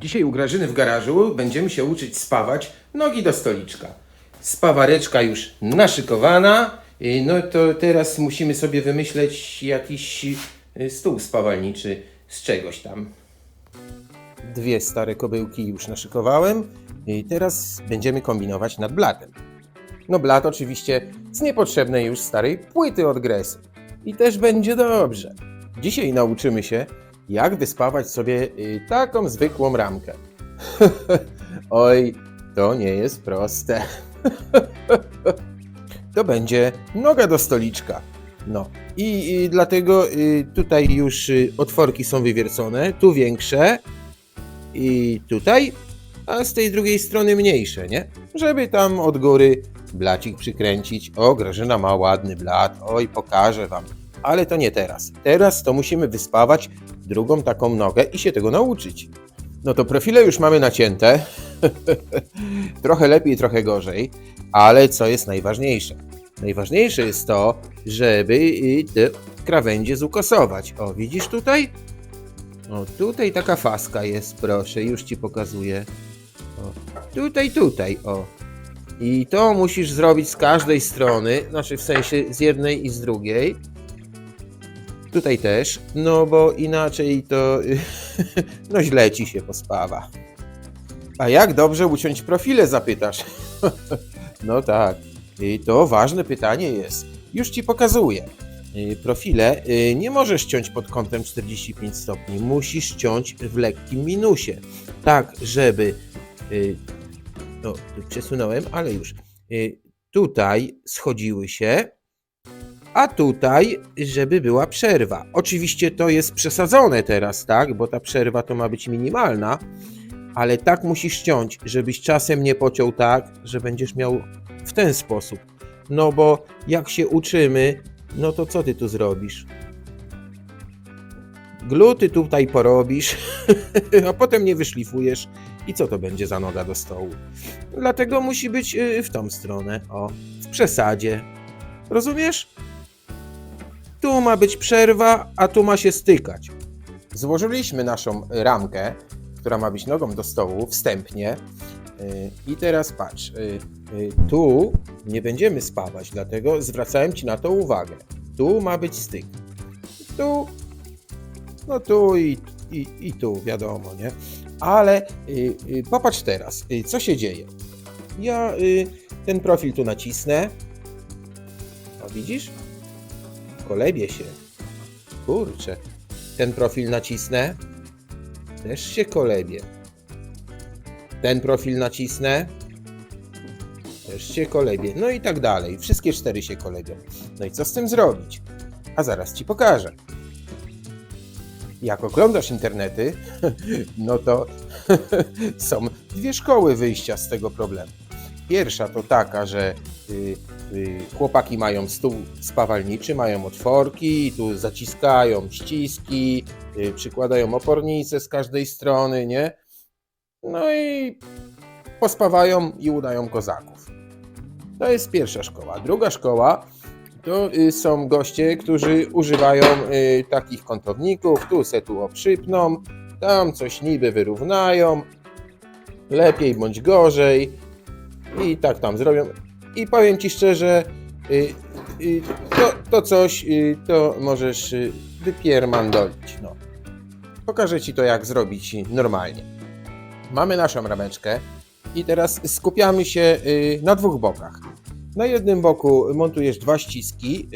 Dzisiaj u Grażyny w garażu będziemy się uczyć spawać nogi do stoliczka. Spawareczka już naszykowana, y, no to teraz musimy sobie wymyśleć jakiś y, stół spawalniczy z czegoś tam. Dwie stare kobyłki już naszykowałem i teraz będziemy kombinować nad blatem. No blat oczywiście z niepotrzebnej już starej płyty od Gresy. I też będzie dobrze. Dzisiaj nauczymy się, jak wyspawać sobie y, taką zwykłą ramkę. Oj, to nie jest proste. to będzie noga do stoliczka. No i, i dlatego y, tutaj już y, otworki są wywiercone, tu większe i tutaj, a z tej drugiej strony mniejsze, nie? Żeby tam od góry blacik przykręcić. O, Grażyna ma ładny blat, oj, pokażę wam. Ale to nie teraz. Teraz to musimy wyspawać drugą taką nogę i się tego nauczyć. No to profile już mamy nacięte. trochę lepiej, trochę gorzej, ale co jest najważniejsze? Najważniejsze jest to, żeby te krawędzie zukosować. O, widzisz tutaj? O, tutaj taka faska jest, proszę, już ci pokazuję. O, tutaj, tutaj, o. I to musisz zrobić z każdej strony, znaczy w sensie z jednej i z drugiej. Tutaj też, no bo inaczej to no źle ci się pospawa. A jak dobrze uciąć profile, zapytasz? no tak, to ważne pytanie jest. Już ci pokazuję. Y, Profile y, nie możesz ciąć pod kątem 45 stopni, musisz ciąć w lekkim minusie. Tak, żeby. y, No, przesunąłem, ale już. Tutaj schodziły się, a tutaj, żeby była przerwa. Oczywiście to jest przesadzone teraz, tak? Bo ta przerwa to ma być minimalna, ale tak musisz ciąć, żebyś czasem nie pociął tak, że będziesz miał w ten sposób. No bo jak się uczymy, no to co ty tu zrobisz? Gluty tutaj porobisz, a potem nie wyszlifujesz. I co to będzie za noga do stołu? Dlatego musi być y, w tą stronę, o, w przesadzie. Rozumiesz? Tu ma być przerwa, a tu ma się stykać. Złożyliśmy naszą ramkę, która ma być nogą do stołu, wstępnie. Y, I teraz patrz, y, y, tu nie będziemy spawać, dlatego zwracałem Ci na to uwagę. Tu ma być styk. Tu, no tu i, i, i tu, wiadomo, nie? Ale popatrz teraz, co się dzieje. Ja ten profil tu nacisnę. O, widzisz? Kolebie się. Kurczę. Ten profil nacisnę. Też się kolebie. Ten profil nacisnę. Też się kolebie. No i tak dalej. Wszystkie cztery się kolebią. No i co z tym zrobić? A zaraz ci pokażę. Jak oglądasz internety, no to są dwie szkoły wyjścia z tego problemu. Pierwsza to taka, że chłopaki mają stół spawalniczy, mają otworki, tu zaciskają ściski, y, przykładają opornice z każdej strony, nie? No i pospawają i udają kozaków. To jest pierwsza szkoła. Druga szkoła to y, są goście, którzy używają y, takich kątowników, tu se tu oprzypną, tam coś niby wyrównają, lepiej bądź gorzej i tak tam zrobią. I powiem Ci szczerze, y, y, to, to coś, y, to możesz wypiermandolić. No. Pokażę Ci to, jak zrobić normalnie. Mamy naszą rameczkę i teraz skupiamy się na dwóch bokach. Na jednym boku montujesz dwa ściski.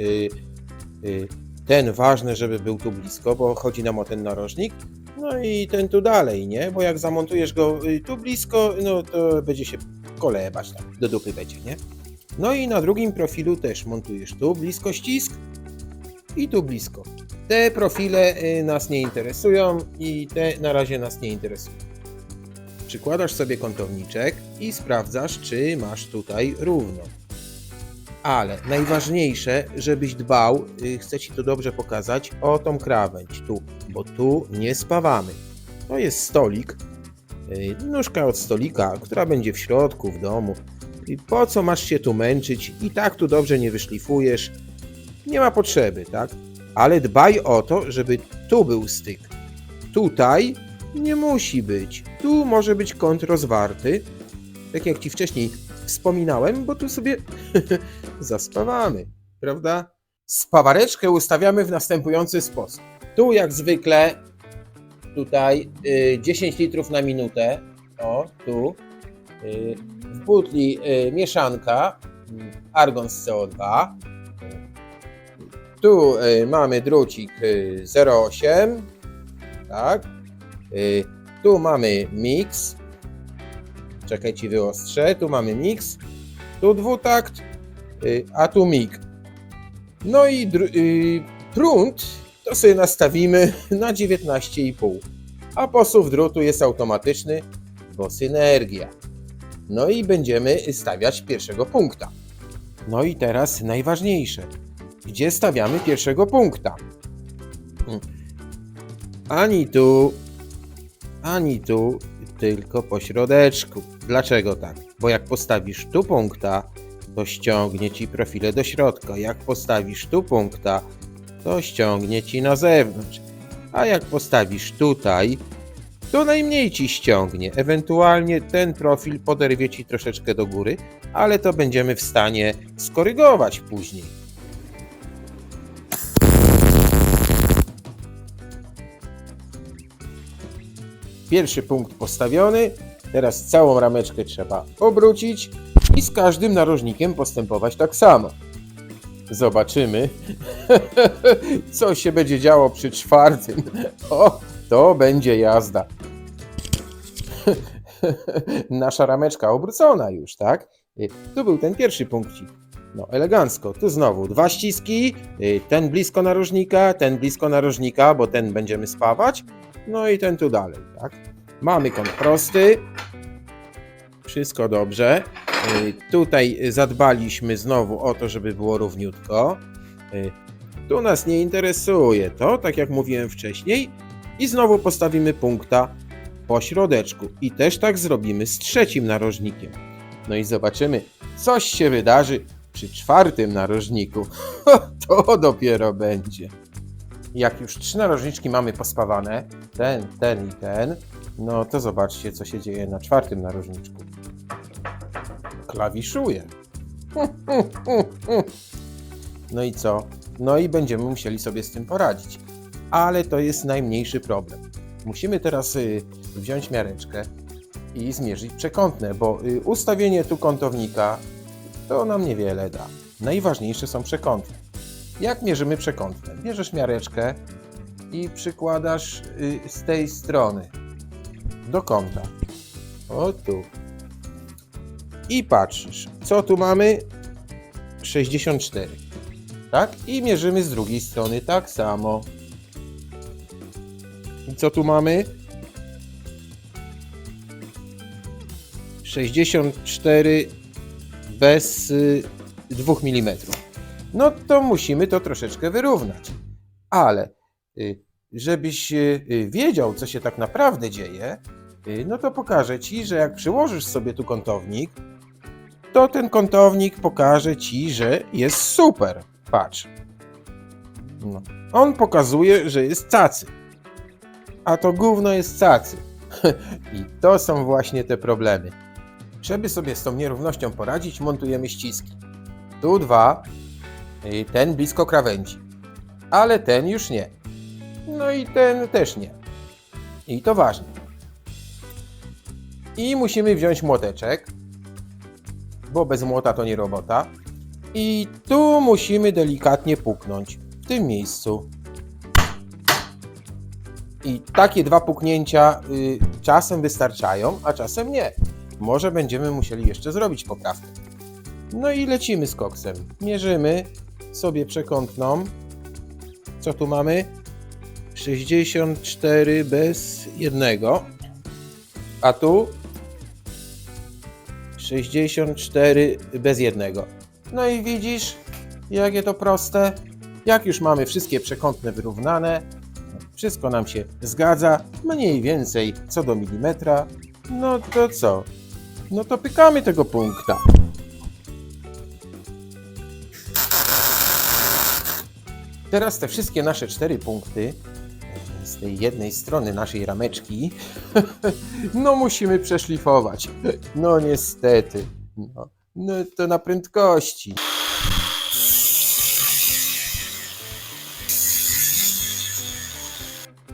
Ten ważny, żeby był tu blisko, bo chodzi nam o ten narożnik. No i ten tu dalej, nie? Bo jak zamontujesz go tu blisko, no to będzie się kolebać, tak, do dupy będzie, nie? No i na drugim profilu też montujesz tu blisko ścisk i tu blisko. Te profile y, nas nie interesują i te na razie nas nie interesują. Przykładasz sobie kątowniczek i sprawdzasz, czy masz tutaj równo. Ale najważniejsze, żebyś dbał, y, chcę Ci to dobrze pokazać, o tą krawędź tu, bo tu nie spawamy. To jest stolik, y, nóżka od stolika, która będzie w środku, w domu. I po co masz się tu męczyć? I tak tu dobrze nie wyszlifujesz. Nie ma potrzeby, tak? Ale dbaj o to, żeby tu był styk. Tutaj Nie musi być. Tu może być kąt rozwarty. Tak jak ci wcześniej wspominałem, bo tu sobie zaspawamy, prawda? Spawareczkę ustawiamy w następujący sposób. Tu jak zwykle, tutaj y, 10 litrów na minutę. O, tu. W butli y, mieszanka y, argon z CO2. Tu y, mamy drucik y, 0,8. Tak. Tu mamy mix. Czekaj, ci wyostrzę. Tu mamy mix. Tu dwutakt, a tu mig. No i prąd to sobie nastawimy na 19,5. A posuw drutu jest automatyczny, bo synergia. No i będziemy stawiać pierwszego punkta. No i teraz najważniejsze. Gdzie stawiamy pierwszego punkta? Hmm. Ani tu, ani tu, tylko po środeczku. Dlaczego tak? Bo jak postawisz tu punkta, to ściągnie ci profile do środka. Jak postawisz tu punkta, to ściągnie ci na zewnątrz. A jak postawisz tutaj, to najmniej ci ściągnie. Ewentualnie ten profil poderwie ci troszeczkę do góry, ale to będziemy w stanie skorygować później. Pierwszy punkt postawiony. Teraz całą rameczkę trzeba obrócić i z każdym narożnikiem postępować tak samo. Zobaczymy, co się będzie działo przy czwartym. O, to będzie jazda. Nasza rameczka obrócona już, tak? Y, Tu był ten pierwszy punkcik. No, elegancko. Tu znowu dwa ściski, y, ten blisko narożnika, ten blisko narożnika, bo ten będziemy spawać. No i ten tu dalej, tak? Mamy kąt prosty. Wszystko dobrze. Y, Tutaj zadbaliśmy znowu o to, żeby było równiutko. Tu nas nie interesuje to, tak jak mówiłem wcześniej. I znowu postawimy punkta po środeczku. I też tak zrobimy z trzecim narożnikiem. No i zobaczymy, coś się wydarzy przy czwartym narożniku. to dopiero będzie. Jak już trzy narożniczki mamy pospawane, ten, ten i ten, no to zobaczcie, co się dzieje na czwartym narożniczku. Klawiszuje. No i co? No i będziemy musieli sobie z tym poradzić. Ale to jest najmniejszy problem. Musimy teraz y, wziąć miareczkę i zmierzyć przekątne, bo y, ustawienie tu kątownika to nam niewiele da. Najważniejsze są przekątne. Jak mierzymy przekątne? Bierzesz miareczkę i przykładasz y, z tej strony do kąta. O tu. I patrzysz, co tu mamy? 64. Tak? I mierzymy z drugiej strony tak samo. Co tu mamy? 64 bez y, 2 mm. No to musimy to troszeczkę wyrównać. Ale y, żebyś y, y, wiedział, co się tak naprawdę dzieje, y, no to pokażę Ci, że jak przyłożysz sobie tu kątownik, to ten kątownik pokaże Ci, że jest super. Patrz. No. On pokazuje, że jest cacy. A to gówno jest cacy. I to są właśnie te problemy. Żeby sobie z tą nierównością poradzić, montujemy ściski. Tu dwa, ten blisko krawędzi, ale ten już nie. No i ten też nie. I to ważne. I musimy wziąć młoteczek, bo bez młota to nie robota. I tu musimy delikatnie puknąć, w tym miejscu. I takie dwa puknięcia y, czasem wystarczają, a czasem nie. Może będziemy musieli jeszcze zrobić poprawkę. No i lecimy z koksem. Mierzymy sobie przekątną. Co tu mamy? 64 bez jednego. A tu 64 bez jednego. No i widzisz, jakie to proste. Jak już mamy wszystkie przekątne wyrównane, wszystko nam się zgadza, mniej więcej co do milimetra, no to co? No to pykamy tego punkta. Teraz te wszystkie nasze cztery punkty z tej jednej strony naszej rameczki, no musimy przeszlifować. No niestety. No, no to na prędkości.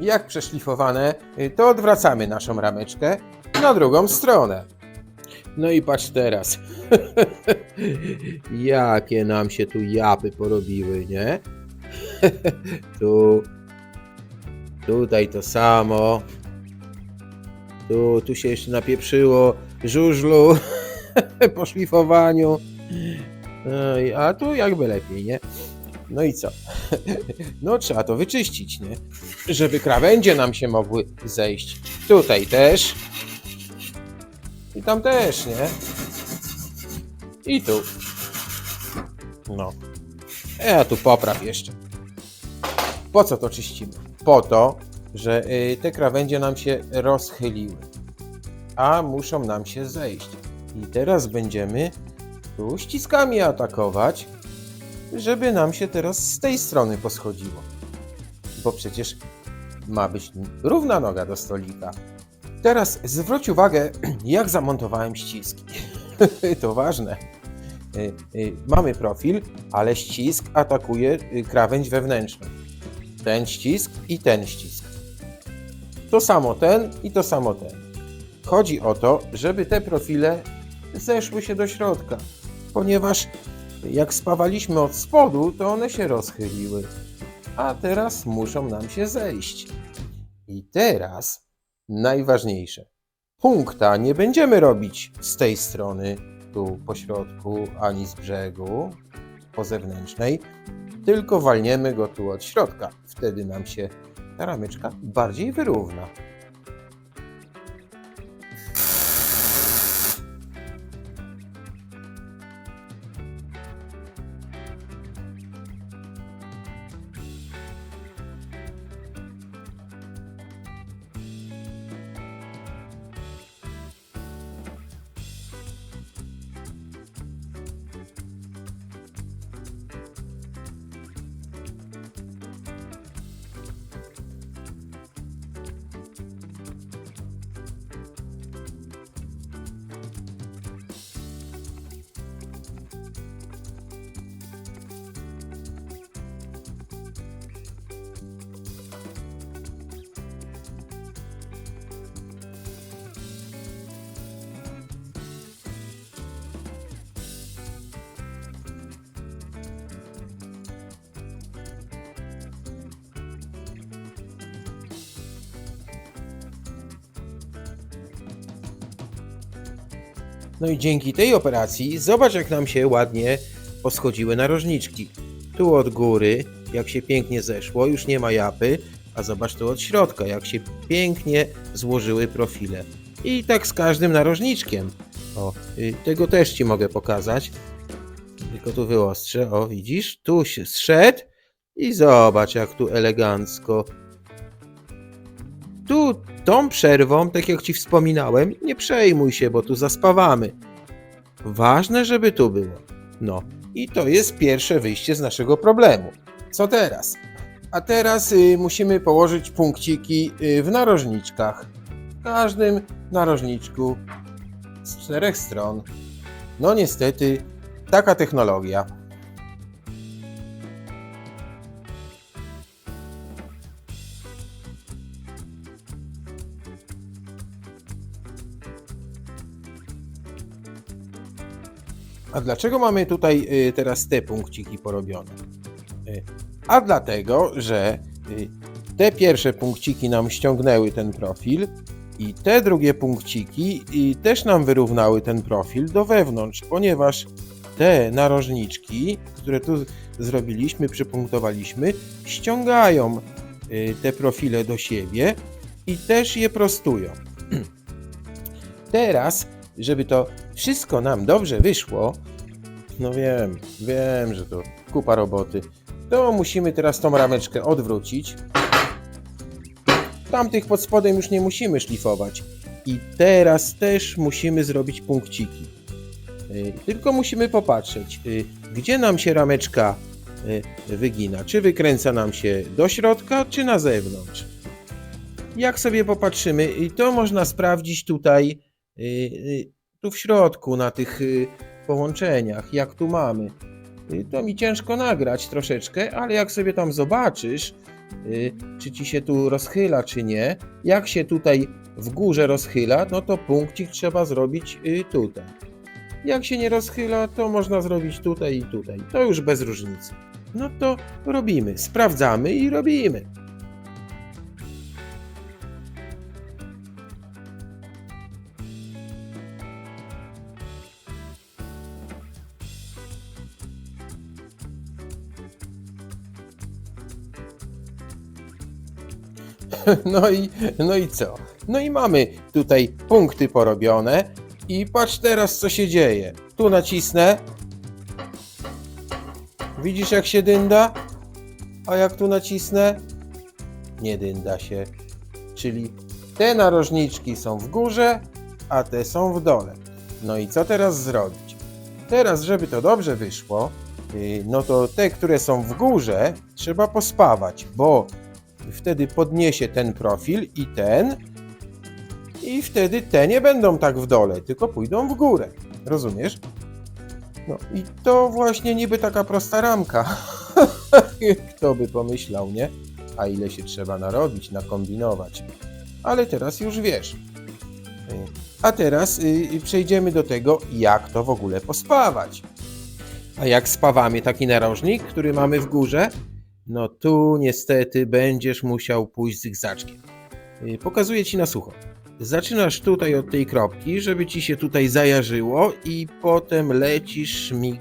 Jak przeszlifowane, y, to odwracamy naszą rameczkę na drugą stronę. No i patrz teraz. Jakie nam się tu japy porobiły, nie? tu. Tutaj to samo. Tu, tu się jeszcze napieprzyło żużlu po szlifowaniu. A tu jakby lepiej, nie? No i co? No trzeba to wyczyścić, nie? Żeby krawędzie nam się mogły zejść. Tutaj też. I tam też, nie? I tu. No. Ja tu popraw jeszcze. Po co to czyścimy? Po to, że y, te krawędzie nam się rozchyliły. A muszą nam się zejść. I teraz będziemy tu ściskami atakować, żeby nam się teraz z tej strony poschodziło. Bo przecież ma być równa noga do stolika. Teraz zwróć uwagę, jak zamontowałem ściski. to ważne. Y, y, Mamy profil, ale ścisk atakuje y, krawędź wewnętrzną. Ten ścisk i ten ścisk. To samo ten i to samo ten. Chodzi o to, żeby te profile zeszły się do środka, ponieważ jak spawaliśmy od spodu, to one się rozchyliły, a teraz muszą nam się zejść. I teraz najważniejsze. Punkta nie będziemy robić z tej strony, tu po środku, ani z brzegu, po zewnętrznej, tylko walniemy go tu od środka. Wtedy nam się ta rameczka bardziej wyrówna. No i dzięki tej operacji zobacz jak nam się ładnie poschodziły narożniczki. Tu od góry, jak się pięknie zeszło, już nie ma japy, a zobacz tu od środka, jak się pięknie złożyły profile. I tak z każdym narożniczkiem. O, y, tego też Ci mogę pokazać. Tylko tu wyostrzę, o widzisz, tu się zszedł i zobacz jak tu elegancko. Tu tą przerwą, tak jak Ci wspominałem, nie przejmuj się, bo tu zaspawamy. Ważne, żeby tu było. No i to jest pierwsze wyjście z naszego problemu. Co teraz? A teraz y, musimy położyć punkciki y, w narożniczkach. W każdym narożniczku z czterech stron. No niestety, taka technologia. A dlaczego mamy tutaj y, teraz te punkciki porobione? Y, A dlatego, że y, te pierwsze punkciki nam ściągnęły ten profil i te drugie punkciki też nam wyrównały ten profil do wewnątrz, ponieważ te narożniczki, które tu zrobiliśmy, przypunktowaliśmy, ściągają te profile do siebie i też je prostują. Teraz, żeby to wszystko nam dobrze wyszło, no wiem, wiem, że to kupa roboty, to musimy teraz tą rameczkę odwrócić. Tamtych pod spodem już nie musimy szlifować. I teraz też musimy zrobić punkciki. Y, Tylko musimy popatrzeć, y, gdzie nam się rameczka y, wygina. Czy wykręca nam się do środka, czy na zewnątrz. jak sobie popatrzymy, to można sprawdzić tutaj, tu w środku, na tych y, połączeniach, jak tu mamy. Y, To mi ciężko nagrać troszeczkę, ale jak sobie tam zobaczysz, y, czy ci się tu rozchyla, czy nie, jak się tutaj w górze rozchyla, no to punkcik trzeba zrobić y, tutaj. Jak się nie rozchyla, to można zrobić tutaj i tutaj. To już bez różnicy. No to robimy, sprawdzamy i robimy. No i, no i co? No i mamy tutaj punkty porobione i patrz teraz co się dzieje. Tu nacisnę. Widzisz jak się dynda? A jak tu nacisnę? Nie dynda się. Czyli te narożniczki są w górze, a te są w dole. No i co teraz zrobić? Teraz, żeby to dobrze wyszło, yy, no to te, które są w górze, trzeba pospawać, bo wtedy podniesie ten profil i ten, i wtedy te nie będą tak w dole, tylko pójdą w górę. Rozumiesz? No i to właśnie niby taka prosta ramka. Kto by pomyślał, nie? A ile się trzeba narobić, nakombinować. Ale teraz już wiesz. A teraz y, przejdziemy do tego, jak to w ogóle pospawać. A jak spawamy taki narożnik, który mamy w górze, no tu niestety będziesz musiał pójść zygzaczkiem. Y, Pokazuję ci na sucho. Zaczynasz tutaj od tej kropki, żeby ci się tutaj zajarzyło i potem lecisz mi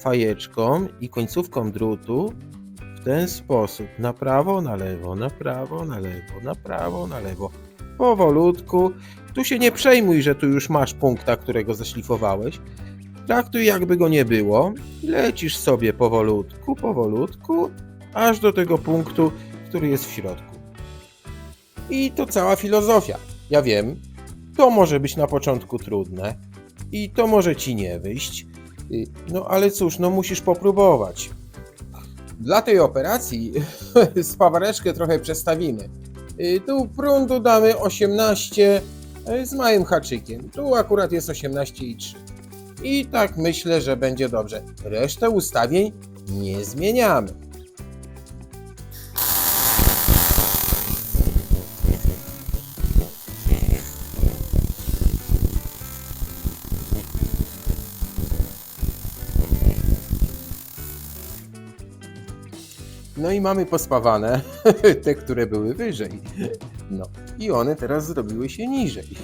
fajeczką i końcówką drutu w ten sposób. Na prawo, na lewo, na prawo, na lewo, na prawo, na lewo. Powolutku. Tu się nie przejmuj, że tu już masz punkta, którego zaszlifowałeś. Traktuj jakby go nie było. Lecisz sobie powolutku, powolutku, aż do tego punktu, który jest w środku. I to cała filozofia. Ja wiem, to może być na początku trudne i to może ci nie wyjść. Y, No ale cóż, no musisz popróbować. Dla tej operacji spawareczkę trochę przestawimy. Y, Tu prądu damy 18 y, z małym haczykiem. Tu akurat jest 18,3. I tak myślę, że będzie dobrze. Resztę ustawień nie zmieniamy. No i mamy pospawane te, które były wyżej. No i one teraz zrobiły się niżej.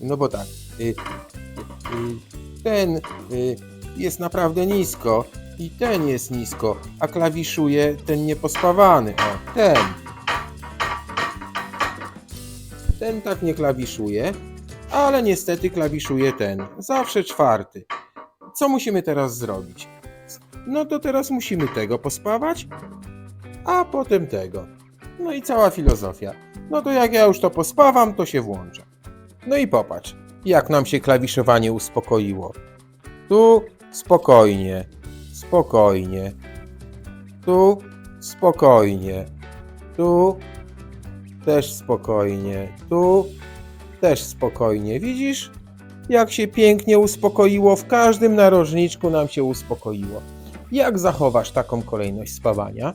No bo tak, y, y, ten y, jest naprawdę nisko i ten jest nisko, a klawiszuje ten niepospawany. O, ten. Ten tak nie klawiszuje, ale niestety klawiszuje ten. Zawsze czwarty. Co musimy teraz zrobić? No to teraz musimy tego pospawać, a potem tego. No i cała filozofia. No to jak ja już to pospawam, to się włącza. No i popatrz, jak nam się klawiszowanie uspokoiło. Tu spokojnie, spokojnie. Tu spokojnie. Tu też spokojnie. Tu też spokojnie. Widzisz? Jak się pięknie uspokoiło, w każdym narożniczku nam się uspokoiło. Jak zachowasz taką kolejność spawania,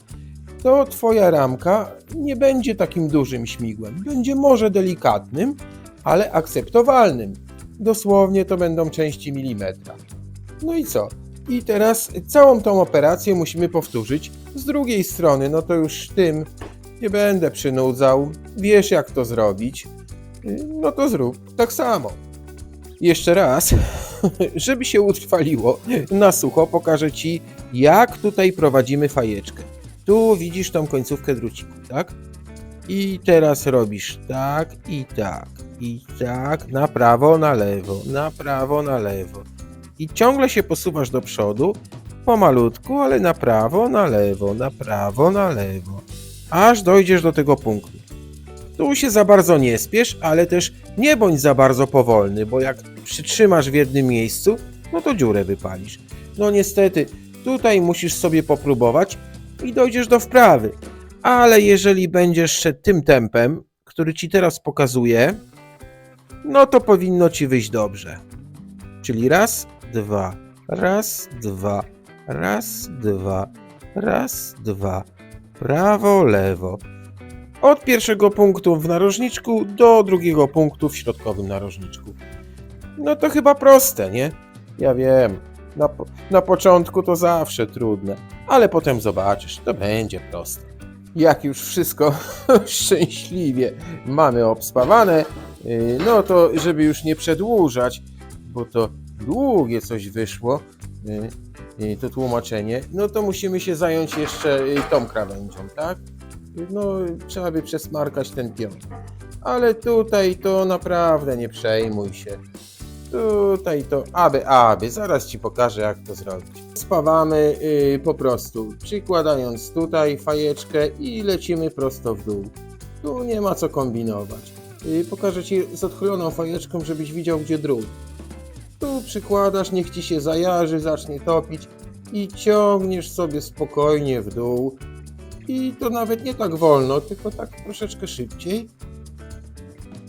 to twoja ramka nie będzie takim dużym śmigłem. Będzie może delikatnym, ale akceptowalnym. Dosłownie to będą części milimetra. No i co? I teraz całą tą operację musimy powtórzyć z drugiej strony. No to już tym nie będę przynudzał. Wiesz jak to zrobić. No to zrób tak samo. Jeszcze raz, żeby się utrwaliło na sucho, pokażę Ci, jak tutaj prowadzimy fajeczkę. Tu widzisz tą końcówkę druciku, tak? I teraz robisz tak i tak, i tak, na prawo, na lewo, na prawo, na lewo. I ciągle się posuwasz do przodu, pomalutku, ale na prawo, na lewo, na prawo, na lewo, aż dojdziesz do tego punktu. Tu się za bardzo nie spiesz, ale też nie bądź za bardzo powolny, bo jak przytrzymasz w jednym miejscu, no to dziurę wypalisz. No niestety, tutaj musisz sobie popróbować i dojdziesz do wprawy. Ale jeżeli będziesz szedł tym tempem, który ci teraz pokazuję, no to powinno ci wyjść dobrze. Czyli raz, dwa, raz, dwa, raz, dwa, raz, dwa, prawo, lewo. Od pierwszego punktu w narożniczku do drugiego punktu w środkowym narożniczku. No to chyba proste, nie? Ja wiem. Na, po- na początku to zawsze trudne, ale potem zobaczysz, to będzie proste. Jak już wszystko szczęśliwie mamy obspawane, yy, no to żeby już nie przedłużać, bo to długie coś wyszło, yy, yy, to tłumaczenie, no to musimy się zająć jeszcze tą krawędzią, tak? No, trzeba by przesmarkać ten pion. Ale tutaj to naprawdę nie przejmuj się. Tutaj to aby, aby, zaraz ci pokażę jak to zrobić. Spawamy yy, po prostu, przykładając tutaj fajeczkę i lecimy prosto w dół. Tu nie ma co kombinować. Yy, pokażę ci z odchyloną fajeczką, żebyś widział gdzie drut. Tu przykładasz, niech ci się zajarzy, zacznie topić i ciągniesz sobie spokojnie w dół. I to nawet nie tak wolno, tylko tak troszeczkę szybciej.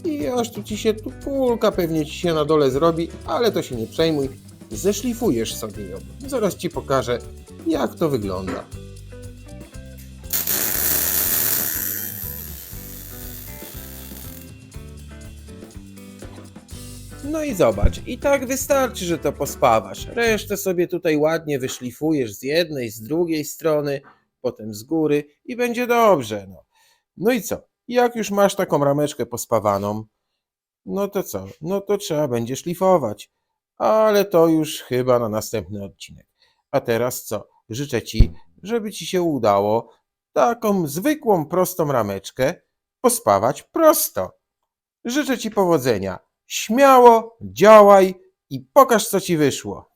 I aż tu ci się, tu kulka pewnie ci się na dole zrobi, ale to się nie przejmuj. Zeszlifujesz sobie ją. Zaraz ci pokażę, jak to wygląda. No i zobacz, i tak wystarczy, że to pospawasz. Resztę sobie tutaj ładnie wyszlifujesz z jednej, z drugiej strony, potem z góry i będzie dobrze. No, no i co? Jak już masz taką rameczkę pospawaną, no to co? No to trzeba będzie szlifować. Ale to już chyba na następny odcinek. A teraz co? Życzę Ci, żeby Ci się udało taką zwykłą, prostą rameczkę pospawać prosto. Życzę Ci powodzenia. Śmiało działaj i pokaż, co Ci wyszło.